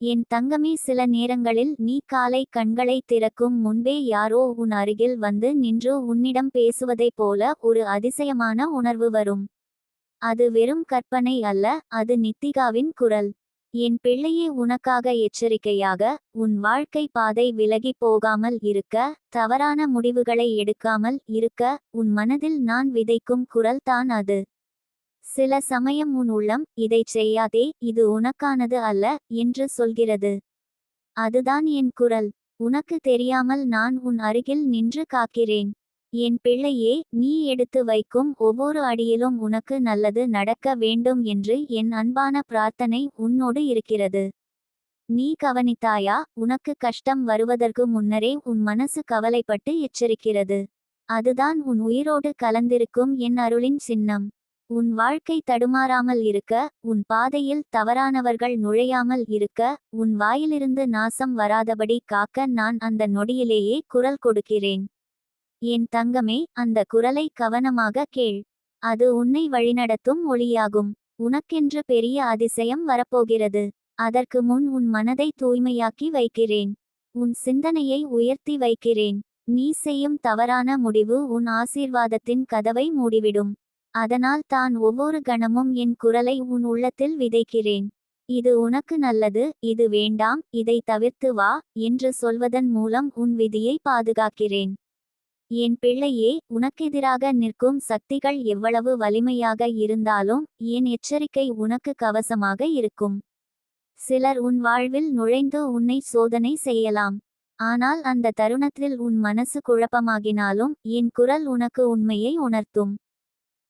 என் தங்கமே சில நேரங்களில் நீ காலை கண்களை திறக்கும் முன்பே யாரோ உன் அருகில் வந்து நின்று உன்னிடம் பேசுவதைப் போல ஒரு அதிசயமான உணர்வு வரும். அது வெறும் கற்பனை அல்ல அது நித்திகாவின் குரல். என் பிள்ளையே உனக்காக எச்சரிக்கையாக உன் வாழ்க்கை பாதை விலகி போகாமல் இருக்க தவறான முடிவுகளை எடுக்காமல் இருக்க உன் மனதில் நான் விதைக்கும் குரல்தான் அது. சில சமயம் உன் உள்ளம் இதைச் செய்யாதே இது உனக்கானது அல்ல என்று சொல்கிறது. அதுதான் என் குரல். உனக்கு தெரியாமல் நான் உன் அருகில் நின்று காக்கிறேன். என் பிள்ளையே நீ எடுத்து வைக்கும் ஒவ்வொரு அடியிலும் உனக்கு நல்லது நடக்க வேண்டும் என்று என் அன்பான பிரார்த்தனை உன்னோடு இருக்கிறது. நீ கவனித்தாயா? உனக்கு கஷ்டம் வருவதற்கு முன்னரே உன் மனசு கவலைப்பட்டு எச்சரிக்கிறது. அதுதான் உன் உயிரோடு கலந்திருக்கும் என் அருளின் சின்னம். உன் வாழ்க்கை தடுமாறாமல் இருக்க உன் பாதையில் தவறானவர்கள் நுழையாமல் இருக்க உன் வாயிலிருந்து நாசம் வராதபடி காக்க நான் அந்த நொடியிலேயே குரல் கொடுக்கிறேன். என் தங்கமே அந்த குரலை கவனமாக கேள். அது உன்னை வழிநடத்தும் ஒளியாகும். உனக்கென்று பெரிய அதிசயம் வரப்போகிறது. அதற்கு முன் உன் மனதை தூய்மையாக்கி வைக்கிறேன். உன் சிந்தனையை உயர்த்தி வைக்கிறேன். நீ செய்யும் தவறான முடிவு உன் ஆசீர்வாதத்தின் கதவை மூடிவிடும். அதனால் தான் ஒவ்வொரு கணமும் என் குரலை உன் உள்ளத்தில் விதைக்கிறேன். இது உனக்கு நல்லது இது வேண்டாம் இதை தவிர்த்து வா என்று சொல்வதன் மூலம் உன் விதியை பாதுகாக்கிறேன். என் பிள்ளையே உனக்கெதிராக நிற்கும் சக்திகள் எவ்வளவு வலிமையாக இருந்தாலும் என் எச்சரிக்கை உனக்கு கவசமாக இருக்கும். சிலர் உன் வாழ்வில் நுழைந்து உன்னை சோதனை செய்யலாம். ஆனால் அந்த தருணத்தில் உன் மனசு குழப்பமாகினாலும் என் குரல் உனக்கு உண்மையை உணர்த்தும்.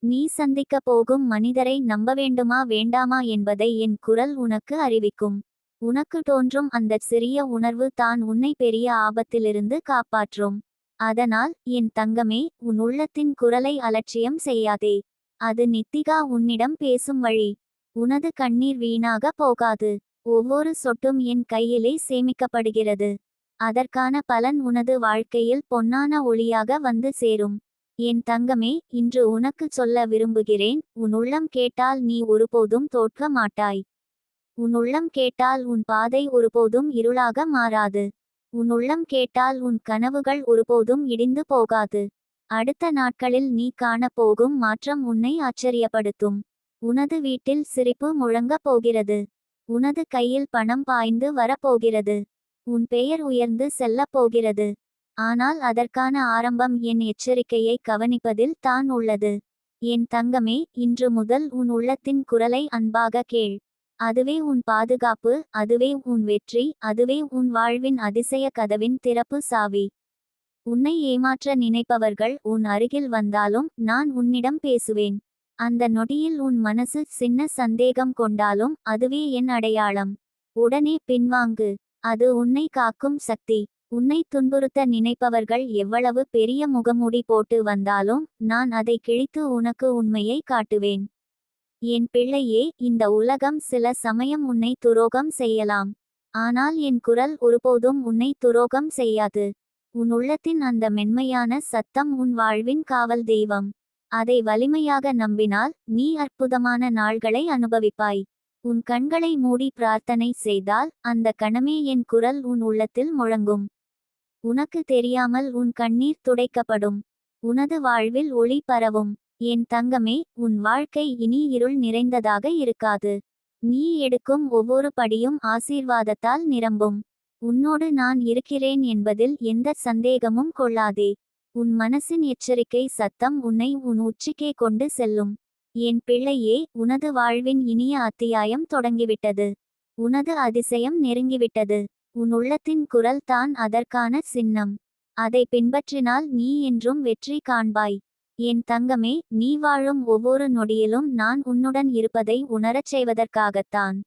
நீ சந்திக்க போகும் மனிதரை நம்ப வேண்டுமா வேண்டாமா என்பதை என் குரல் உனக்கு அறிவிக்கும். உனக்கு தோன்றும் அந்த சிறிய உணர்வு தான் உன்னை பெரிய ஆபத்திலிருந்து காப்பாற்றும். அதனால் என் தங்கமே உன் உள்ளத்தின் குரலை அலட்சியம் செய்யாதே. அது நித்திகா உன்னிடம் பேசும் வழி. உனது கண்ணீர் வீணாக போகாது. ஒவ்வொரு சொட்டும் என் கையிலே சேமிக்கப்படுகிறது. அதற்கான பலன் உனது வாழ்க்கையில் பொன்னான ஒளியாக வந்து சேரும். என் தங்கமே இன்று உனக்கு சொல்ல விரும்புகிறேன் உன் உள்ளம் கேட்டால் நீ ஒருபோதும் தோற்க மாட்டாய். உன் உள்ளம் கேட்டால் உன் பாதை ஒருபோதும் இருளாக மாறாது. உன் உள்ளம் கேட்டால் உன் கனவுகள் ஒருபோதும் இடிந்து போகாது. அடுத்த நாட்களில் நீ காணப்போகும் மாற்றம் உன்னை ஆச்சரியப்படுத்தும். உனது வீட்டில் சிரிப்பு முழங்கப் போகிறது. உனது கையில் பணம் பாய்ந்து வரப்போகிறது உன் பெயர் உயர்ந்து செல்லப் போகிறது. ஆனால் அதற்கான ஆரம்பம் என் எச்சரிக்கையை கவனிப்பதில் தான் உள்ளது. என் தங்கமே இன்று முதல் உன் உள்ளத்தின் குரலை அன்பாக கேள். அதுவே உன் பாதுகாப்பு அதுவே உன் வெற்றி அதுவே உன் வாழ்வின் அதிசய கதவின் திறப்பு சாவி. உன்னை ஏமாற்ற நினைப்பவர்கள் உன் அருகில் வந்தாலும் நான் உன்னிடம் பேசுவேன். அந்த நொடியில் உன் மனசு சின்ன சந்தேகம் கொண்டாலும் அதுவே என் அடையாளம். உடனே பின்வாங்கு. அது உன்னை காக்கும் சக்தி. உன்னை துன்புறுத்த நினைப்பவர்கள் எவ்வளவு பெரிய முகமூடி போட்டு வந்தாலும் நான் அதை கிழித்து உனக்கு உண்மையை காட்டுவேன். என் பிள்ளையே இந்த உலகம் சில சமயம் உன்னை துரோகம் செய்யலாம். ஆனால் என் குரல் ஒருபோதும் உன்னை துரோகம் செய்யாது. உன் உள்ளத்தின் அந்த மென்மையான சத்தம் உன் வாழ்வின் காவல் தெய்வம். அதை வலிமையாக நம்பினால் நீ அற்புதமான நாள்களை அனுபவிப்பாய். உன் கண்களை மூடி பிரார்த்தனை செய்தால் அந்த கணமே என் குரல் உன் உள்ளத்தில் முழங்கும். உனக்கு தெரியாமல் உன் கண்ணீர் துடைக்கப்படும். உனது வாழ்வில் ஒளி பரவும். என் தங்கமே உன் வாழ்க்கை இனி இருள் நிறைந்ததாக இருக்காது. நீ எடுக்கும் ஒவ்வொரு படியும் ஆசீர்வாதத்தால் நிரம்பும். உன்னோடு நான் இருக்கிறேன் என்பதில் எந்த சந்தேகமும் கொள்ளாதே. உன் மனசின் எச்சரிக்கை சத்தம் உன்னை உன் உச்சிக்கே கொண்டு செல்லும். என் பிள்ளையே உனது வாழ்வின் இனிய அத்தியாயம் தொடங்கிவிட்டது. உனது அதிசயம் நெருங்கிவிட்டது. உன் உள்ளத்தின் குரல் தான் அதற்கான சின்னம். அதை பின்பற்றினால் நீ என்றும் வெற்றி காண்பாய். என் தங்கமே நீ வாழும் ஒவ்வொரு நொடியிலும் நான் உன்னுடன் இருப்பதை உணரச் செய்வதற்காகத்தான்.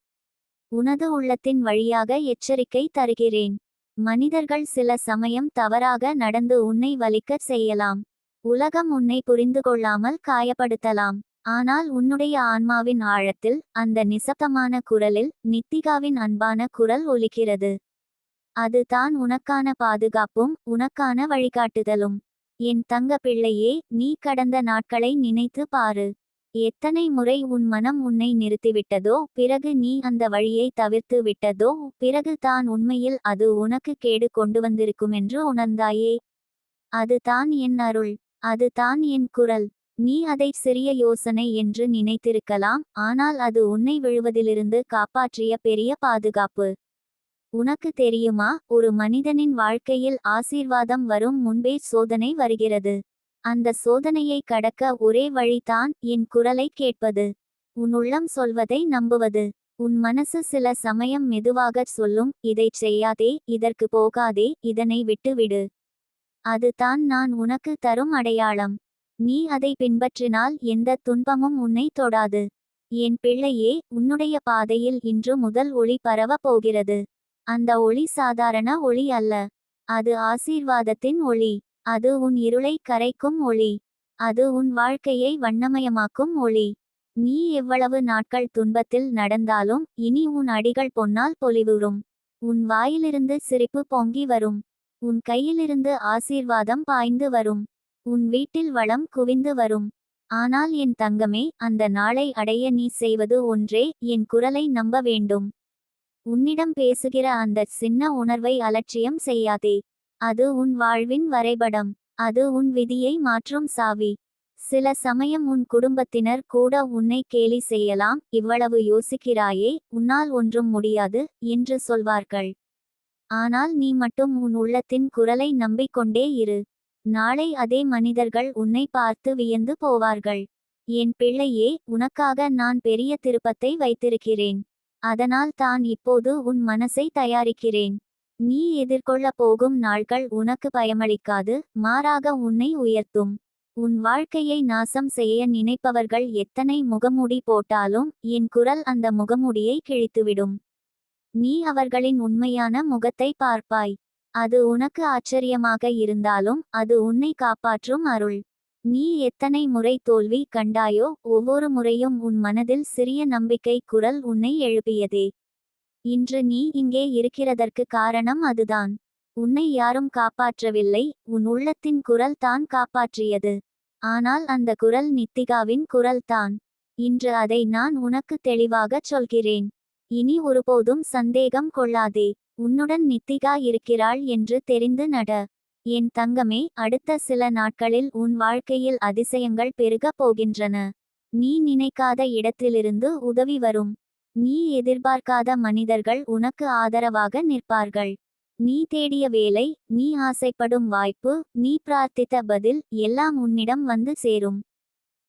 உனது உள்ளத்தின் வழியாக எச்சரிக்கை தருகிறேன். மனிதர்கள் சில சமயம் தவறாக நடந்து உன்னை வலிக்கச் செய்யலாம். உலகம் உன்னை புரிந்து கொள்ளாமல் காயப்படுத்தலாம். ஆனால் உன்னுடைய ஆன்மாவின் ஆழத்தில் அந்த நிசப்தமான குரலில் நித்திகாவின் அன்பான குரல் ஒலிக்கிறது. அது தான் உனக்கான பாதுகாப்பும் உனக்கான வழிகாட்டுதலும். என் தங்க பிள்ளையே நீ கடந்த நாட்களை நினைத்து பாரு. எத்தனை முறை உன் மனம் உன்னை நிறுத்திவிட்டதோ பிறகு நீ அந்த வழியை தவிர்த்து விட்டதோ பிறகு தான் உண்மையில் அது உனக்கு கேடு கொண்டு வந்திருக்கும் என்று உணர்ந்தாயே. அது தான் என் அருள் அது தான் என் குரல். நீ அதை சிறிய யோசனை என்று நினைத்திருக்கலாம் ஆனால் அது உன்னை விழுவதிலிருந்து காப்பாற்றிய பெரிய பாதுகாப்பு. உனக்கு தெரியுமா ஒரு மனிதனின் வாழ்க்கையில் ஆசீர்வாதம் வரும் முன்பே சோதனை வருகிறது. அந்த சோதனையை கடக்க ஒரே வழிதான் என் குரலை கேட்பது. உன் உள்ளம் சொல்வதை நம்புவது. உன் மனசு சில சமயம் மெதுவாகச் சொல்லும் இதைச் செய்யாதே இதற்கு போகாதே இதனை விட்டுவிடு அது தான் நான் உனக்கு தரும் அடையாளம். நீ அதை பின்பற்றினால் எந்த துன்பமும் உன்னை தொடாது. என் பிள்ளையே உன்னுடைய பாதையில் இன்று முதல் ஒளி பரவப் போகிறது. அந்த ஒளி சாதாரண ஒளி அல்ல. அது ஆசீர்வாதத்தின் ஒளி. அது உன் இருளை கரைக்கும் ஒளி. அது உன் வாழ்க்கையை வண்ணமயமாக்கும் ஒளி. நீ எவ்வளவு நாட்கள் துன்பத்தில் நடந்தாலும் இனி உன் அடிகள் பொன்னால் பொலிவுறும். உன் வாயிலிருந்து சிரிப்பு பொங்கி வரும். உன் கையிலிருந்து ஆசீர்வாதம் பாய்ந்து வரும். உன் வீட்டில் வளம் குவிந்து வரும். ஆனால் என் தங்கமே அந்த நாளை அடைய நீ செய்வது ஒன்றே என் குரலை நம்ப வேண்டும். உன்னிடம் பேசுகிற அந்த சின்ன உணர்வை அலட்சியம் செய்யாதே. அது உன் வாழ்வின் வரைபடம். அது உன் விதியை மாற்றும் சாவி. சில சமயம் உன் குடும்பத்தினர் கூட உன்னை கேலி செய்யலாம். இவ்வளவு யோசிக்கிறாயே. உன்னால் ஒன்றும் முடியாது என்று சொல்வார்கள். ஆனால் நீ மட்டும் உன் உள்ளத்தின் குரலை நம்பிக்கொண்டே இரு. நாளை அதே மனிதர்கள் உன்னை பார்த்து வியந்து போவார்கள். என் பிள்ளையே உனக்காக நான் பெரிய திருப்பத்தை வைத்திருக்கிறேன். அதனால் தான் இப்போது உன் மனசை தயாரிக்கிறேன். நீ எதிர்கொள்ளப் போகும் நாட்கள் உனக்கு பயமளிக்காது மாறாக உன்னை உயர்த்தும். உன் வாழ்க்கையை நாசம் செய்ய நினைப்பவர்கள் எத்தனை முகமூடி போட்டாலும் என் குரல் அந்த முகமூடியை கிழித்துவிடும். நீ அவர்களின் உண்மையான முகத்தை பார்ப்பாய். அது உனக்கு ஆச்சரியமாக இருந்தாலும் அது உன்னை காப்பாற்றும் அருள். நீ எத்தனை முறை தோல்வி கண்டாயோ ஒவ்வொரு முறையும் உன் மனதில் சிறிய நம்பிக்கை குரல் உன்னை எழுப்பியதே. இன்று நீ இங்கே இருக்கிறதற்கு காரணம் அதுதான். உன்னை யாரும் காப்பாற்றவில்லை உன் உள்ளத்தின் குரல் தான் காப்பாற்றியது. ஆனால் அந்த குரல் நித்திகாவின் குரல்தான் இன்று அதை நான் உனக்கு தெளிவாகச் சொல்கிறேன். இனி ஒருபோதும் சந்தேகம் கொள்ளாதே. உன்னுடன் நித்திகா இருக்கிறாள் என்று தெரிந்து நட. என் தங்கமே அடுத்த சில நாட்களில் உன் வாழ்க்கையில் அதிசயங்கள் பெருகப் போகின்றன. நீ நினைக்காத இடத்திலிருந்து உதவி வரும். நீ எதிர்பார்க்காத மனிதர்கள் உனக்கு ஆதரவாக நிற்பார்கள். நீ தேடிய வேலை நீ ஆசைப்படும் வாய்ப்பு நீ பிரார்த்தித்த பதில் எல்லாம் உன்னிடம் வந்து சேரும்.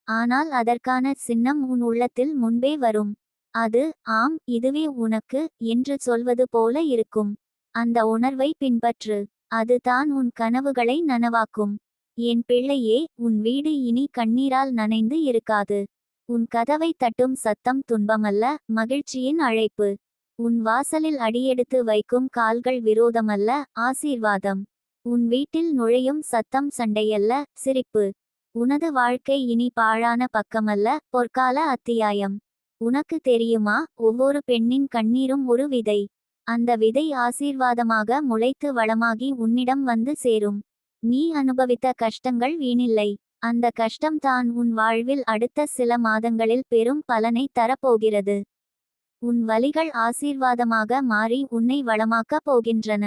ஆனால் அதற்கான சின்னம் உன் உள்ளத்தில் முன்பே வரும். அது ஆம் இதுவே உனக்கு என்று சொல்வது போல இருக்கும். அந்த உணர்வை பின்பற்று. அது தான் உன் கனவுகளை நனவாக்கும். என் பிள்ளையே உன் வீடு இனி கண்ணீரால் நனைந்து இருக்காது. உன் கதவை தட்டும் சத்தம் துன்பமல்ல மகிழ்ச்சியின் அழைப்பு. உன் வாசலில் அடியெடுத்து வைக்கும் கால்கள் விரோதமல்ல ஆசீர்வாதம். உன் வீட்டில் நுழையும் சத்தம் சண்டையல்ல சிரிப்பு. உனது வாழ்க்கை இனி பாழான பக்கமல்ல பொற்கால அத்தியாயம். உனக்கு தெரியுமா ஒவ்வொரு பெண்ணின் கண்ணீரும் ஒரு விதை. அந்த விதை ஆசீர்வாதமாக முளைத்து வளமாகி உன்னிடம் வந்து சேரும். நீ அனுபவித்த கஷ்டங்கள் வீணில்லை. அந்த கஷ்டம் தான் உன் வாழ்வில் அடுத்த சில மாதங்களில் பெரும் பலனை தரப்போகிறது. உன் வழிகள் ஆசீர்வாதமாக மாறி உன்னை வளமாக்கப் போகின்றன.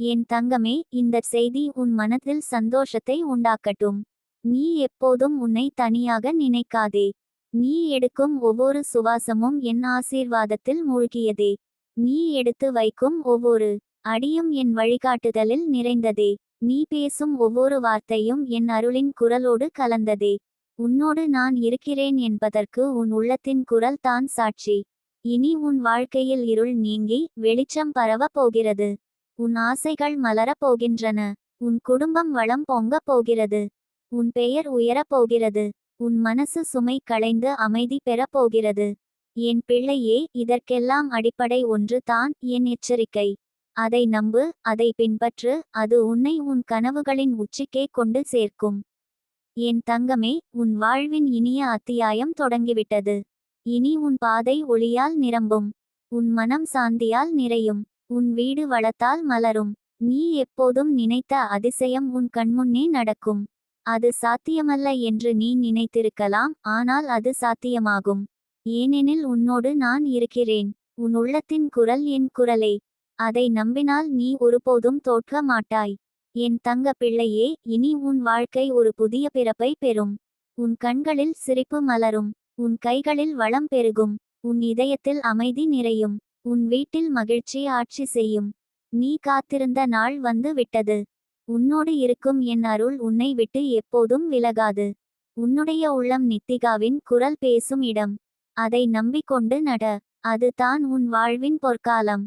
என் தங்கமே இந்த செய்தி உன் மனத்தில் சந்தோஷத்தை உண்டாக்கட்டும். நீ எப்போதும் உன்னை தனியாக நினைக்காதே. நீ எடுக்கும் ஒவ்வொரு சுவாசமும் என் ஆசீர்வாதத்தில் மூழ்கியதே. நீ எடுத்து வைக்கும் ஒவ்வொரு அடியும் என் வழிகாட்டுதலில் நிறைந்ததே. நீ பேசும் ஒவ்வொரு வார்த்தையும் என் அருளின் குரலோடு கலந்ததே. உன்னோடு நான் இருக்கிறேன் என்பதற்கு உன் உள்ளத்தின் குரல் தான் சாட்சி. இனி உன் வாழ்க்கையில் இருள் நீங்கி வெளிச்சம் பரவப் போகிறது. உன் ஆசைகள் மலரப் போகின்றன. உன் குடும்பம் வளம் பொங்கப் போகிறது. உன் பெயர் உயரப் போகிறது. உன் மனசு சுமை களைந்து அமைதி பெறப் போகிறது. என் பிள்ளையே இதற்கெல்லாம் அடிப்படை ஒன்று தான் என் எச்சரிக்கை. அதை நம்பு அதை பின்பற்று அது உன்னை உன் கனவுகளின் உச்சிக்கே கொண்டு சேர்க்கும். என் தங்கமே உன் வாழ்வின் இனிய அத்தியாயம் தொடங்கிவிட்டது. இனி உன் பாதை ஒளியால் நிரம்பும். உன் மனம் சாந்தியால் நிறையும். உன் வீடு வளத்தால் மலரும். நீ எப்போதும் நினைத்த அதிசயம் உன் கண்முன்னே நடக்கும். அது சாத்தியமல்ல என்று நீ நினைத்திருக்கலாம் ஆனால் அது சாத்தியமாகும். ஏனெனில் உன்னோடு நான் இருக்கிறேன். உன் உள்ளத்தின் குரல் என் குரலே. அதை நம்பினால் நீ ஒருபோதும் தோற்க மாட்டாய். என் தங்க பிள்ளையே இனி உன் வாழ்க்கை ஒரு புதிய பிறப்பை பெறும். உன் கண்களில் சிரிப்பு மலரும். உன் கைகளில் வளம் பெருகும். உன் இதயத்தில் அமைதி நிறையும். உன் வீட்டில் மகிழ்ச்சி ஆட்சி செய்யும். நீ காத்திருந்த நாள் வந்து விட்டது. உன்னோடு இருக்கும் என் அருள் உன்னை விட்டு எப்போதும் விலகாது. உன்னுடைய உள்ளம் நித்திகாவின் குரல் பேசும் இடம். அதை நம்பிக்கொண்டு நட அது தான் உன் வாழ்வின் பொற்காலம்.